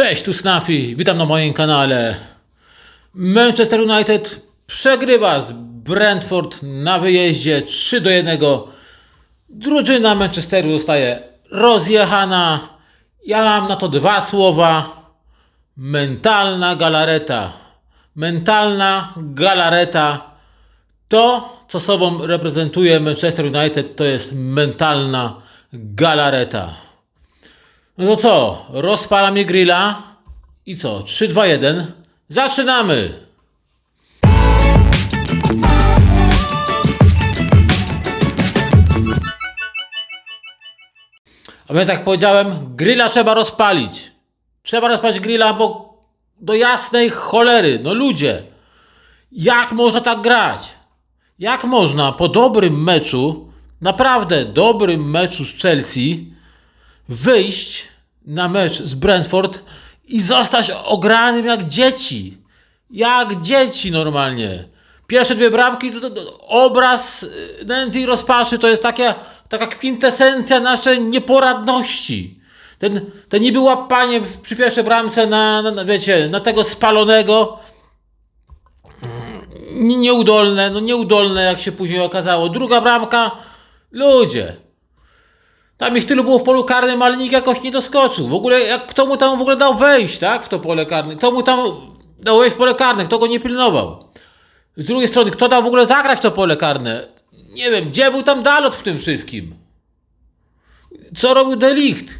Cześć, tu Snafi, witam na moim kanale. Manchester United przegrywa z Brentford na wyjeździe 3 do 1. Drużyna Manchesteru zostaje rozjechana. Ja mam na to dwa słowa. Mentalna galareta. Mentalna galareta. To, co sobą reprezentuje Manchester United, to jest mentalna galareta. No to co? Rozpalamy grilla i co? 3, 2, 1. Zaczynamy! A więc jak powiedziałem, grilla trzeba rozpalić. Trzeba rozpalić grilla, bo do jasnej cholery, no ludzie, jak można tak grać? Jak można po dobrym meczu, naprawdę dobrym meczu z Chelsea, wyjść na mecz z Brentford i zostać ogranym jak dzieci. Jak dzieci normalnie. Pierwsze dwie bramki to, to, to obraz y, nędzy i rozpaczy to jest taka, taka kwintesencja naszej nieporadności. Ten, ten niby łapanie przy pierwszej bramce na, na, na, wiecie, na tego spalonego nie- nieudolne, no nieudolne jak się później okazało. Druga bramka, ludzie, tam ich tylu było w polu karnym, ale nikt jakoś nie doskoczył. W ogóle, jak, kto mu tam w ogóle dał wejść, tak, w to pole karne? Kto mu tam dał wejść w pole karne? Kto go nie pilnował? Z drugiej strony, kto dał w ogóle zagrać to pole karne? Nie wiem, gdzie był tam Dalot w tym wszystkim? Co robił Delicht?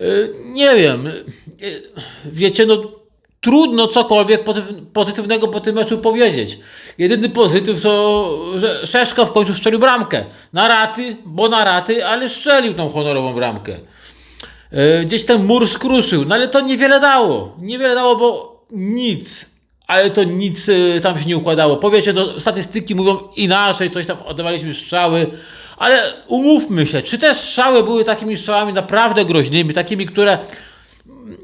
Yy, nie wiem. Yy, Wiecie, no trudno cokolwiek pozytyw- pozytywnego po tym meczu powiedzieć. Jedyny pozytyw to, że Szeszko w końcu strzelił bramkę. Na raty, bo na raty, ale strzelił tą honorową bramkę. Yy, Gdzieś ten mur skruszył, no ale to niewiele dało. Niewiele dało, bo nic, ale to nic yy, tam się nie układało. Powiecie, no, statystyki mówią inaczej, coś tam oddawaliśmy strzały, ale umówmy się, czy te strzały były takimi strzałami naprawdę groźnymi, takimi, które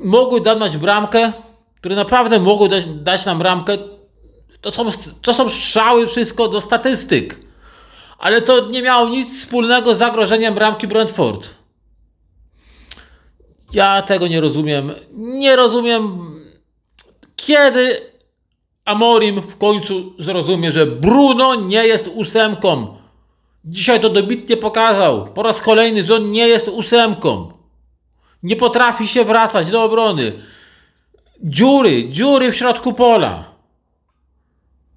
mogły dać bramkę, które naprawdę mogły dać, dać nam bramkę, to są, to są strzały wszystko do statystyk. Ale to nie miało nic wspólnego z zagrożeniem bramki Brentford. Ja tego nie rozumiem. Nie rozumiem, kiedy Amorim w końcu zrozumie, że Bruno nie jest ósemką. Dzisiaj to dobitnie pokazał. Po raz kolejny, on nie jest ósemką. Nie potrafi się wracać do obrony. Dziury, dziury w środku pola.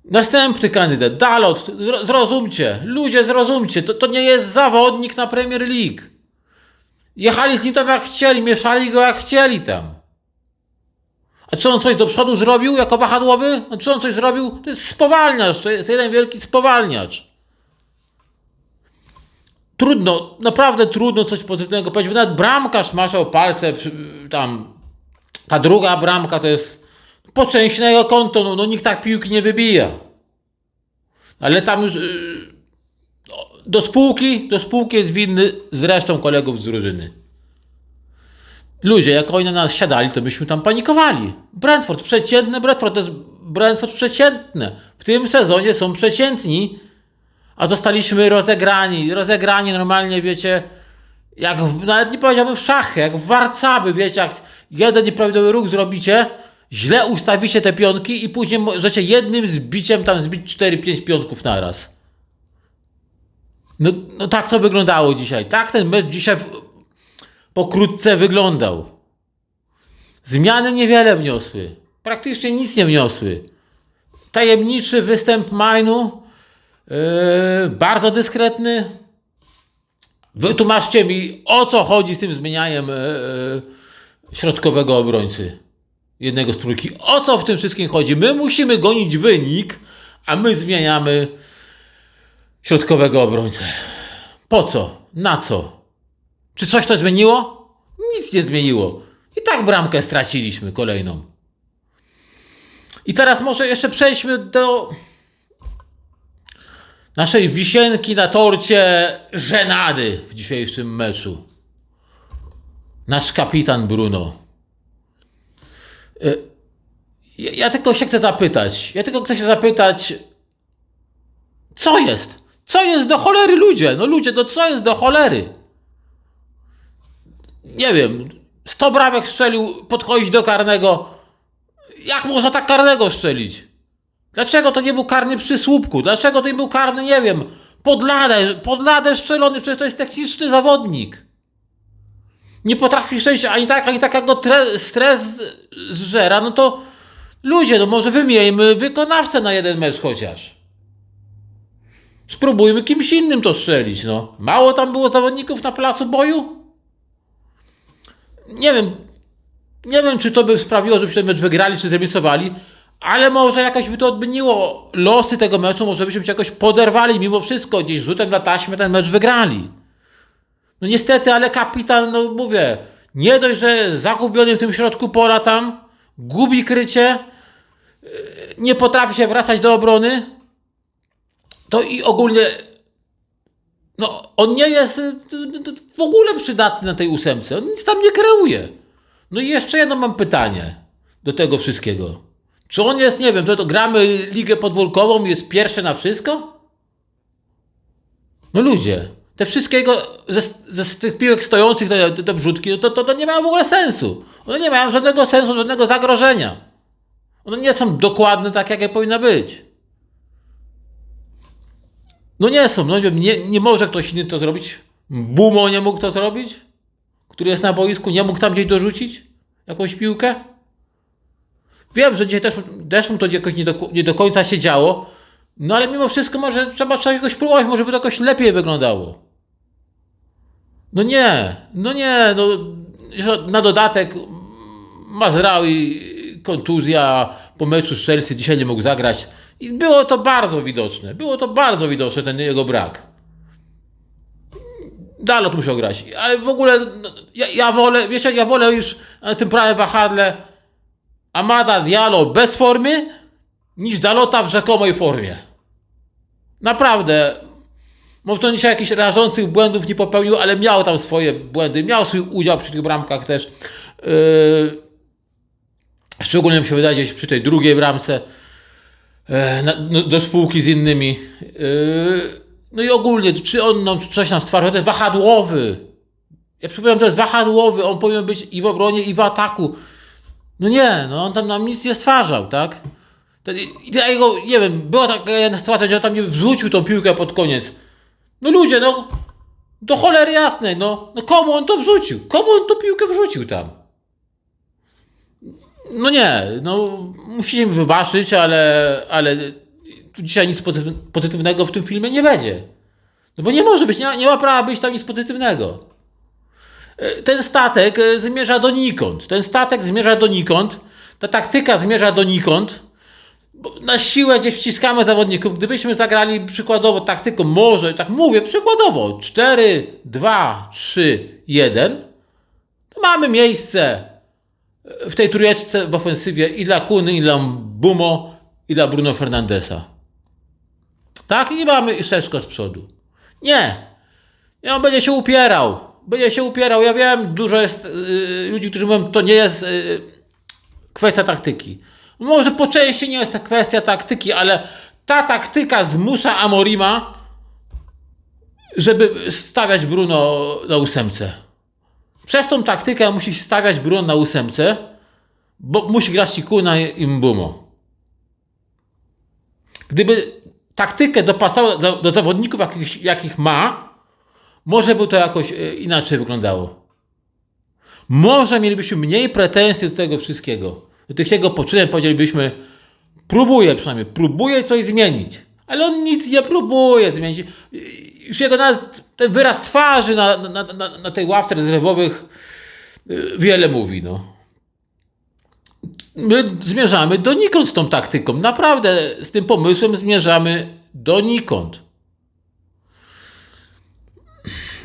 Następny kandydat, Dalot, zro- zrozumcie, ludzie zrozumcie, to, to nie jest zawodnik na Premier League. Jechali z nim tam jak chcieli, mieszali go jak chcieli tam. A czy on coś do przodu zrobił jako wahadłowy? A czy on coś zrobił? To jest spowalniacz, to jest jeden wielki spowalniacz. Trudno, naprawdę trudno coś pozytywnego powiedzieć, nawet bramkarz maszał palce tam. Ta druga bramka to jest po części na jego konto, no, no nikt tak piłki nie wybija. Ale tam już yy, no, do spółki, do spółki jest winny z resztą kolegów z drużyny. Ludzie, jak oni na nas siadali, to myśmy tam panikowali. Brentford przeciętne, Brentford to jest Brentford przeciętne. W tym sezonie są przeciętni, a zostaliśmy rozegrani. Rozegrani normalnie, wiecie, jak w, nawet nie powiedziałbym w szachy, jak w warcaby, wiecie, jak jeden nieprawidłowy ruch zrobicie, źle ustawicie te pionki i później możecie jednym zbiciem tam zbić 4-5 pionków naraz. No, no tak to wyglądało dzisiaj. Tak ten mecz dzisiaj w, pokrótce wyglądał. Zmiany niewiele wniosły. Praktycznie nic nie wniosły. Tajemniczy występ Majnu, yy, bardzo dyskretny. Wytłumaczcie mi, o co chodzi z tym zmienianiem yy, środkowego obrońcy. Jednego z trójki. O co w tym wszystkim chodzi? My musimy gonić wynik, a my zmieniamy środkowego obrońcę. Po co? Na co? Czy coś to zmieniło? Nic nie zmieniło. I tak bramkę straciliśmy kolejną. I teraz może jeszcze przejdźmy do naszej wisienki na torcie żenady w dzisiejszym meczu. Nasz kapitan Bruno. Y, Ja, ja tylko się chcę zapytać. Ja tylko chcę się zapytać, co jest? Co jest do cholery ludzie? No ludzie, no co jest do cholery? Nie wiem. 100 bramek strzelił, podchodzić do karnego. Jak można tak karnego strzelić? Dlaczego to nie był karny przy słupku? Dlaczego to nie był karny, nie wiem, pod ladę, pod ladę strzelony? Przecież to jest techniczny zawodnik. Nie potrafi strzelić ani tak, ani tak, jak go tre- stres zżera, no to ludzie, no może wymieńmy wykonawcę na jeden mecz chociaż. Spróbujmy kimś innym to strzelić, no. Mało tam było zawodników na placu boju? Nie wiem, nie wiem, czy to by sprawiło, żebyśmy ten mecz wygrali, czy zremisowali, ale może jakoś by to odmieniło losy tego meczu, może byśmy się jakoś poderwali mimo wszystko, gdzieś rzutem na taśmę ten mecz wygrali. No niestety, ale kapitan, no mówię, nie dość, że zagubiony w tym środku pola tam, gubi krycie, yy, nie potrafi się wracać do obrony, to i ogólnie no, on nie jest y, y, y, w ogóle przydatny na tej ósemce. On nic tam nie kreuje. No i jeszcze jedno mam pytanie do tego wszystkiego. Czy on jest, nie wiem, to, to gramy ligę podwórkową i jest pierwszy na wszystko? No ludzie, te wszystkiego ze, ze z tych piłek stojących, te, te, wrzutki, no to, to, to nie mają w ogóle sensu. One nie mają żadnego sensu, żadnego zagrożenia. One nie są dokładne tak, jak je powinny być. No nie są, no nie, nie może ktoś inny to zrobić. Bumo nie mógł to zrobić, który jest na boisku, nie mógł tam gdzieś dorzucić jakąś piłkę. Wiem, że dzisiaj też, też mu to jakoś nie do, nie do końca się działo, no ale mimo wszystko może trzeba, jakoś próbować, może by to jakoś lepiej wyglądało. No nie, no nie, no na dodatek Mazraoui kontuzja po meczu z Chelsea dzisiaj nie mógł zagrać. I było to bardzo widoczne. Było to bardzo widoczne, ten jego brak. Dalot musiał grać. Ale w ogóle no, ja, ja wolę, wiesz ja wolę już na tym prawym wahadle Amada Diallo bez formy niż Dalota w rzekomej formie. Naprawdę. Może on dzisiaj jakichś rażących błędów nie popełnił, ale miał tam swoje błędy. Miał swój udział przy tych bramkach też. Yy, szczególnie mi się wydaje gdzieś przy tej drugiej bramce no, do spółki z innymi. Yy, no i ogólnie, czy on nam coś nam stwarza? To jest wahadłowy. Ja przypominam, to jest wahadłowy. On powinien być i w obronie, i w ataku. No nie, no on tam nam nic nie stwarzał, tak? Ja jego, nie wiem, była taka jedna sytuacja, że on tam nie wrzucił tą piłkę pod koniec. No ludzie, no, do cholery jasnej, no, no komu on to wrzucił? Komu on tą piłkę wrzucił tam? No nie, no musicie mi wybaczyć, ale, ale tu dzisiaj nic pozytyw- pozytywnego w tym filmie nie będzie. No bo nie może być, nie, nie ma prawa być tam nic pozytywnego. E, Ten statek e, zmierza donikąd. Ten statek zmierza donikąd. Ta taktyka zmierza donikąd. Na siłę gdzieś wciskamy zawodników. Gdybyśmy zagrali przykładowo taktyką, może, tak mówię, przykładowo 4, 2, 3, 1, to mamy miejsce w tej trójeczce w ofensywie i dla Kuny, i dla Bumo, i dla Bruno Fernandesa. Tak? I mamy Szeszko z przodu. Nie. I on będzie się upierał. Będzie się upierał. Ja wiem, dużo jest yy, ludzi, którzy mówią, to nie jest yy, kwestia taktyki. Może po części nie jest to kwestia taktyki, ale ta taktyka zmusza Amorima, żeby stawiać Bruno na ósemce. Przez tą taktykę musi stawiać Bruno na ósemce, bo musi grać i Kuna i Mbumo. Gdyby taktykę dopasował do, do zawodników, jakich, jakich ma, może by to jakoś e, inaczej wyglądało. Może mielibyśmy mniej pretensji do tego wszystkiego. Do tych jego poczynań powiedzielibyśmy, próbuje przynajmniej, próbuje coś zmienić. Ale on nic nie próbuje zmienić. Już jego ten wyraz twarzy na, na, na, na tej ławce rezerwowych y, wiele mówi. No. My zmierzamy donikąd z tą taktyką. Naprawdę z tym pomysłem zmierzamy donikąd.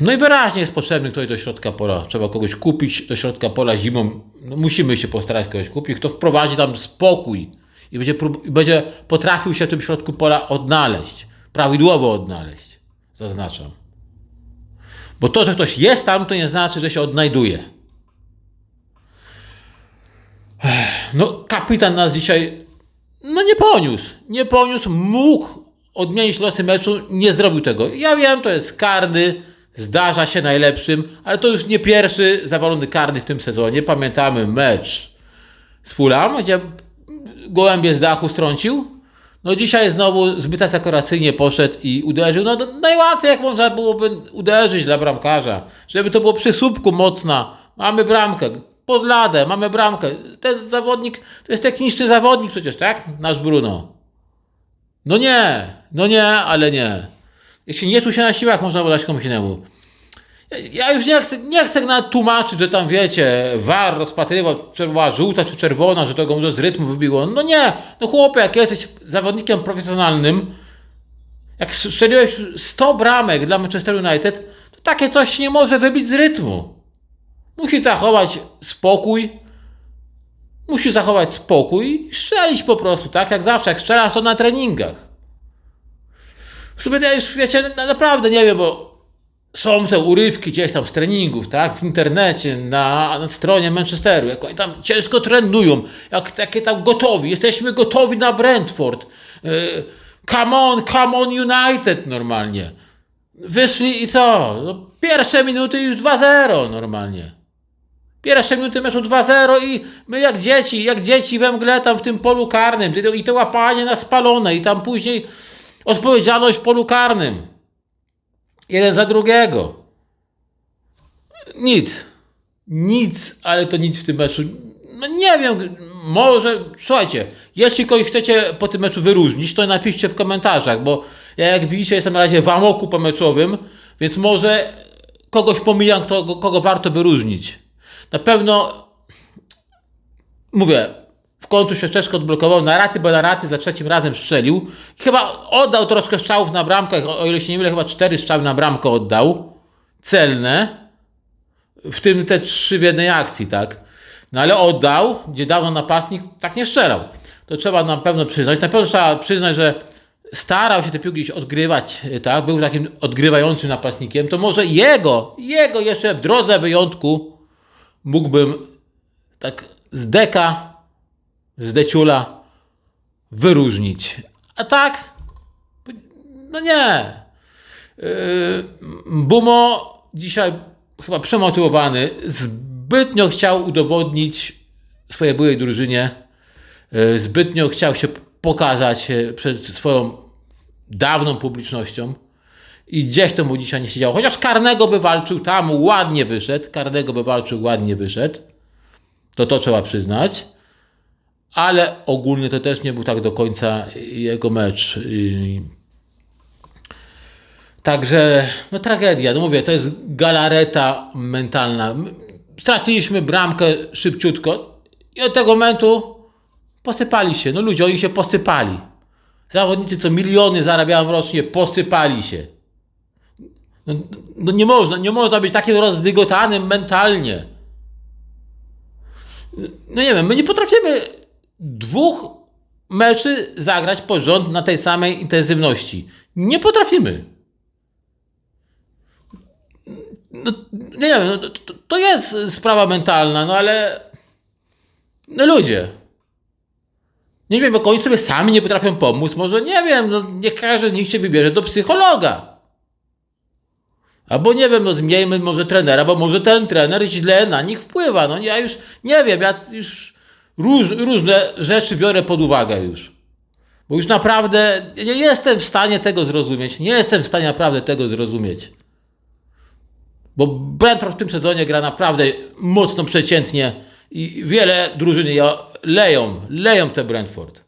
No i wyraźnie jest potrzebny ktoś do środka pola. Trzeba kogoś kupić do środka pola zimą. No musimy się postarać kogoś kupić, kto wprowadzi tam spokój i będzie, i będzie potrafił się w tym środku pola odnaleźć. Prawidłowo odnaleźć. Zaznaczam. Bo to, że ktoś jest tam, to nie znaczy, że się odnajduje. No, kapitan nas dzisiaj no nie poniósł. Nie poniósł, mógł odmienić losy meczu, nie zrobił tego. Ja wiem, to jest karny, Zdarza się najlepszym, ale to już nie pierwszy zawalony karny w tym sezonie. Pamiętamy mecz z Fulham, gdzie gołębie z dachu strącił. No dzisiaj znowu zbyt asekuracyjnie poszedł i uderzył. No najłatwiej jak można byłoby uderzyć dla bramkarza. Żeby to było przy słupku mocna. Mamy bramkę. Pod ladę, mamy bramkę. Ten zawodnik, to jest techniczny zawodnik przecież, tak? Nasz Bruno. No nie, no nie, ale nie. Jeśli nie czuł się na siłach, można było dać komuś innemu. Ja- już nie chcę, nie chcę nawet tłumaczyć, że tam wiecie, war rozpatrywał, czy była żółta czy czerwona, że to go może z rytmu wybiło. No nie, no chłopie, jak jesteś zawodnikiem profesjonalnym, jak strzeliłeś 100 bramek dla Manchester United, to takie coś nie może wybić z rytmu. Musi zachować spokój, musi zachować spokój i strzelić po prostu, tak jak zawsze, jak strzelasz to na treningach. W sumie to ja już, wiecie, na, naprawdę nie wiem, bo są te urywki gdzieś tam z treningów, tak, w internecie, na, na stronie Manchesteru, jak oni tam ciężko trenują, jak takie tam gotowi, jesteśmy gotowi na Brentford, yy, come on, come on United normalnie. Wyszli i co? No, pierwsze minuty już 2-0 normalnie. Pierwsze minuty meczu 2-0 i my jak dzieci, jak dzieci we mgle tam w tym polu karnym i to łapanie na spalone i tam później odpowiedzialność w polu karnym. Jeden za drugiego. Nic. Nic, ale to nic w tym meczu. No nie wiem, może, słuchajcie, jeśli kogoś chcecie po tym meczu wyróżnić, to napiszcie w komentarzach, bo ja jak widzicie jestem na razie w amoku pomeczowym, więc może kogoś pomijam, kto, kogo warto wyróżnić. Na pewno, mówię, końcu się Czeszko odblokował na raty, bo na raty za trzecim razem strzelił. Chyba oddał troszkę strzałów na bramkę, o ile się nie mylę, chyba cztery strzały na bramkę oddał. Celne. W tym te trzy w jednej akcji, tak? No ale oddał, gdzie dawno napastnik tak nie strzelał. To trzeba na pewno przyznać. Na pewno trzeba przyznać, że starał się te piłki odgrywać, tak? Był takim odgrywającym napastnikiem. To może jego, jego jeszcze w drodze wyjątku mógłbym tak z deka, z deciula wyróżnić. A tak, no nie. Yy, Bumo dzisiaj chyba przemotywowany, zbytnio chciał udowodnić swojej byłej drużynie, yy, zbytnio chciał się pokazać yy, przed swoją dawną publicznością i gdzieś to mu dzisiaj nie się działo. Chociaż karnego wywalczył, tam ładnie wyszedł, karnego wywalczył, ładnie wyszedł, to to trzeba przyznać, ale ogólnie to też nie był tak do końca jego mecz. Także, no tragedia, no mówię, to jest galareta mentalna. My Straciliśmy bramkę szybciutko i od tego momentu posypali się. No ludzie, oni się posypali. Zawodnicy, co miliony zarabiają rocznie, posypali się. No, no nie można, nie można być takim rozdygotanym mentalnie. No nie wiem, my nie potrafimy dwóch meczy zagrać pod rząd na tej samej intensywności. Nie potrafimy. No, nie wiem, no, to, to jest sprawa mentalna, no ale no ludzie. Nie wiem, bo oni sobie sami nie potrafią pomóc. Może nie wiem, no niech każdy z nich się wybierze do psychologa. Albo nie wiem, no zmieńmy może trenera, bo może ten trener źle na nich wpływa. No ja już nie wiem, ja już róż, różne rzeczy biorę pod uwagę już. Bo już naprawdę nie jestem w stanie tego zrozumieć. Nie jestem w stanie naprawdę tego zrozumieć. Bo Brentford w tym sezonie gra naprawdę mocno przeciętnie i wiele drużyny ja- leją, leją te Brentford.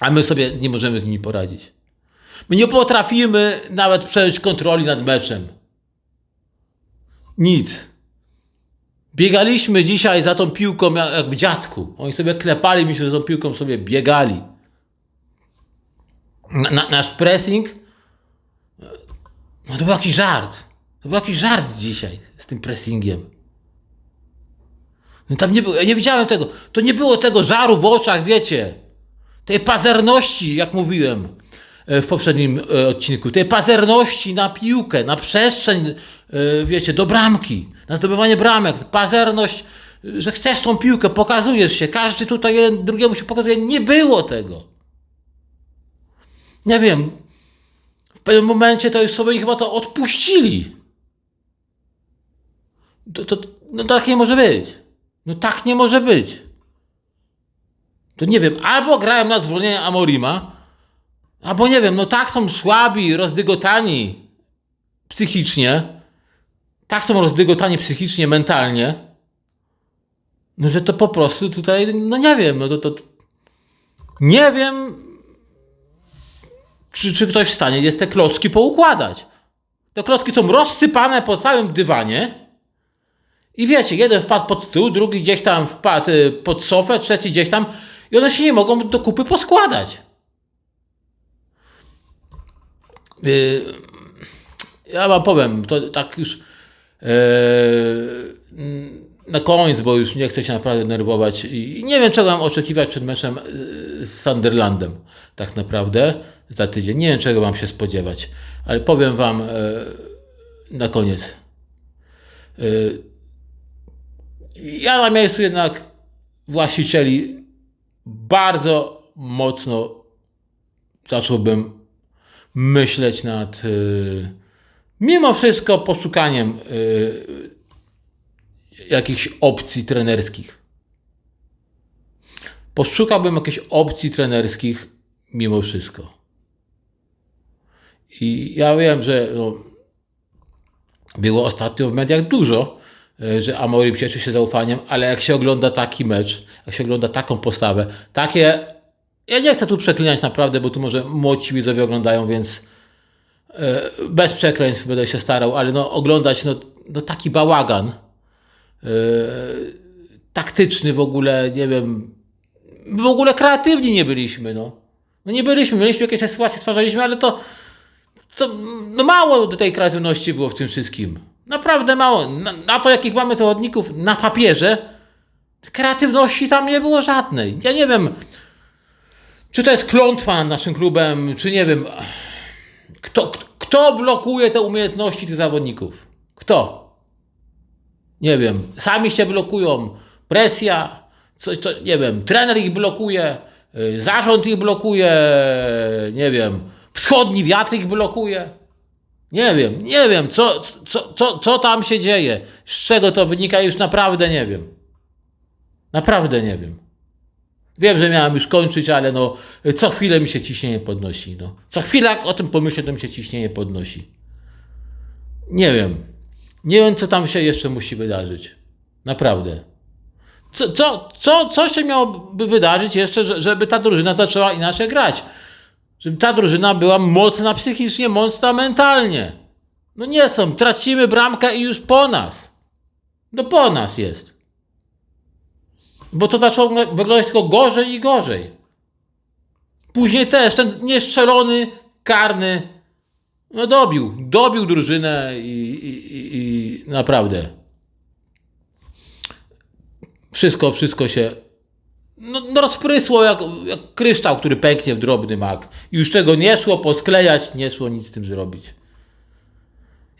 A my sobie nie możemy z nimi poradzić. My nie potrafimy nawet przejąć kontroli nad meczem. Nic. Biegaliśmy dzisiaj za tą piłką jak w dziadku. Oni sobie klepali się, że tą piłką sobie biegali. Na, na, nasz pressing no to był jakiś żart. To był jakiś żart dzisiaj z tym pressingiem. No tam nie było, ja nie widziałem tego. To nie było tego żaru w oczach, wiecie. Tej pazerności, jak mówiłem w poprzednim e, odcinku. Tej pazerności na piłkę, na przestrzeń, e, wiecie, do bramki, na zdobywanie bramek. Pazerność, e, że chcesz tą piłkę, pokazujesz się. Każdy tutaj jeden drugiemu się pokazuje. Nie było tego. Nie wiem, pewnym momencie to już sobie chyba to odpuścili. To, to, no tak nie może być. No tak nie może być. To nie wiem, albo grałem na zwolnienie Amorima, albo nie wiem, no tak są słabi, rozdygotani psychicznie, tak są rozdygotani psychicznie, mentalnie, no że to po prostu tutaj, no nie wiem, no to, to nie wiem, czy, czy ktoś w stanie jest te klocki poukładać. Te klocki są rozsypane po całym dywanie i wiecie, jeden wpadł pod stół, drugi gdzieś tam wpadł y, pod sofę, trzeci gdzieś tam i one się nie mogą do kupy poskładać. Y, Ja wam powiem, to tak już e, na koniec, bo już nie chcę się naprawdę nerwować i nie wiem, czego mam oczekiwać przed meczem e, z Sunderlandem tak naprawdę za tydzień. Nie wiem, czego mam się spodziewać, ale powiem wam na koniec. Ja na miejscu jednak właścicieli bardzo mocno zacząłbym myśleć nad y, mimo wszystko poszukaniem y, jakichś opcji trenerskich. Poszukałbym jakichś opcji trenerskich mimo wszystko. I ja wiem, że no, było ostatnio w mediach dużo, y, że Amorim cieszy się zaufaniem, ale jak się ogląda taki mecz, jak się ogląda taką postawę, takie. Ja nie chcę tu przeklinać naprawdę, bo tu może młodzi widzowie oglądają, więc e, bez przekleństw będę się starał, ale no, oglądać no, no taki bałagan e, taktyczny w ogóle, nie wiem, w ogóle kreatywni nie byliśmy, no. No nie byliśmy, mieliśmy jakieś sytuacje, stwarzaliśmy, ale to, to no mało do tej kreatywności było w tym wszystkim. Naprawdę mało. Na, na to, jakich mamy zawodników na papierze, kreatywności tam nie było żadnej. Ja nie wiem, czy to jest klątwa naszym klubem, czy nie wiem. Kto, kto blokuje te umiejętności tych zawodników? Kto? Nie wiem. Sami się blokują. Presja, coś, co, nie wiem. Trener ich blokuje, y, zarząd ich blokuje, nie wiem. Wschodni wiatr ich blokuje. Nie wiem, nie wiem, co, co, co, co tam się dzieje. Z czego to wynika, już naprawdę nie wiem. Naprawdę nie wiem. Wiem, że miałem już kończyć, ale no, co chwilę mi się ciśnienie podnosi. No. Co chwilę jak o tym pomyślę, to mi się ciśnienie podnosi. Nie wiem. Nie wiem, co tam się jeszcze musi wydarzyć. Naprawdę. Co, co, co, co się miałoby wydarzyć jeszcze, że- żeby ta drużyna zaczęła inaczej grać? Żeby ta drużyna była mocna psychicznie, mocna mentalnie. No nie są. Tracimy bramkę i już po nas. No po nas jest. Bo to zaczęło wyglądać tylko gorzej i gorzej. Później też ten niestrzelony, karny, no dobił, dobił drużynę i, i, i, naprawdę. Wszystko, wszystko się no, no rozprysło jak, jak kryształ, który pęknie w drobny mak. Już czego nie szło posklejać, nie szło nic z tym zrobić.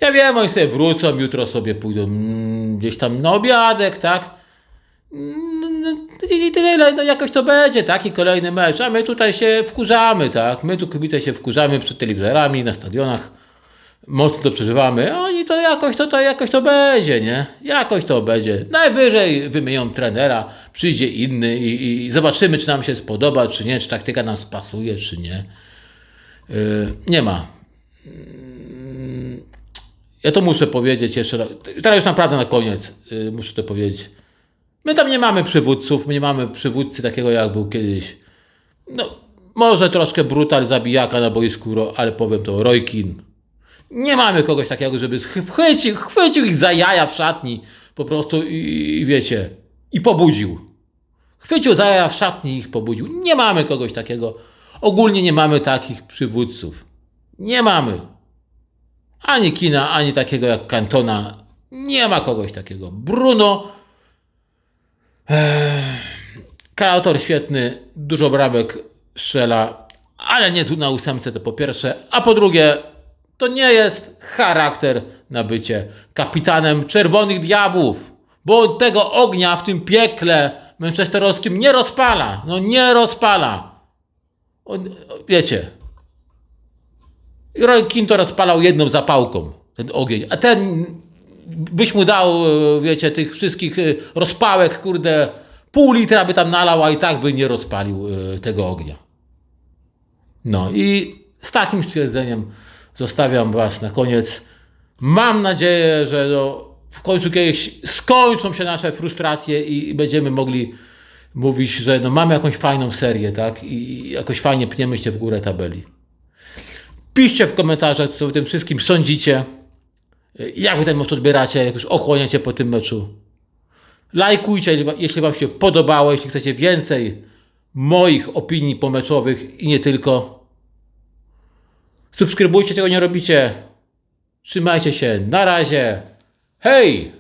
Ja wiem, oni sobie wrócą, jutro sobie pójdą mm, gdzieś tam na obiadek, tak? I tyle, no jakoś to będzie, taki kolejny mecz, a my tutaj się wkurzamy, tak? My tu kibice się wkurzamy przed telewizorami, na stadionach, mocno to przeżywamy, a oni to jakoś to, to jakoś to będzie, nie? Jakoś to będzie. Najwyżej wymienią trenera, przyjdzie inny i, i zobaczymy, czy nam się spodoba, czy nie, czy taktyka nam spasuje, czy nie. Yy, nie ma. Mm, Ja to muszę powiedzieć jeszcze raz. Teraz już naprawdę na koniec yy, muszę to powiedzieć. My tam nie mamy przywódców, nie mamy przywódcy takiego jak był kiedyś. No, może troszkę brutal zabijaka na boisku, ale powiem to, Rojkin. Nie mamy kogoś takiego, żeby chwycił, chwycił ich za jaja w szatni po prostu i, i wiecie, i pobudził. Chwycił za jaja w szatni i ich pobudził. Nie mamy kogoś takiego. Ogólnie nie mamy takich przywódców. Nie mamy. Ani kina, ani takiego jak Cantona. Nie ma kogoś takiego. Bruno Kreator świetny, dużo bramek strzela, ale nie na ósemce to po pierwsze, a po drugie to nie jest charakter na bycie kapitanem Czerwonych Diabłów, bo tego ognia w tym piekle manchesterowskim nie rozpala, no nie rozpala. Wiecie, Roy Keane to rozpalał jedną zapałką, ten ogień. A ten byś mu dał, e, wiecie, tych wszystkich e, rozpałek, kurde, pół litra by tam nalał, a i tak by nie rozpalił e, tego ognia. No i z takim stwierdzeniem zostawiam Was na koniec. Mam nadzieję, że no, w końcu kiedyś skończą się nasze frustracje i, będziemy mogli mówić, że no, mamy jakąś fajną serię, tak? I, I jakoś fajnie pniemy się w górę tabeli. Piszcie w komentarzach, co o tym wszystkim sądzicie. Jak wy ten mecz odbieracie, jak już ochłoniecie po tym meczu. Lajkujcie, jeśli Wam się podobało, jeśli chcecie więcej moich opinii pomeczowych i nie tylko. Subskrybujcie, czego nie robicie. Trzymajcie się. Na razie. Hej!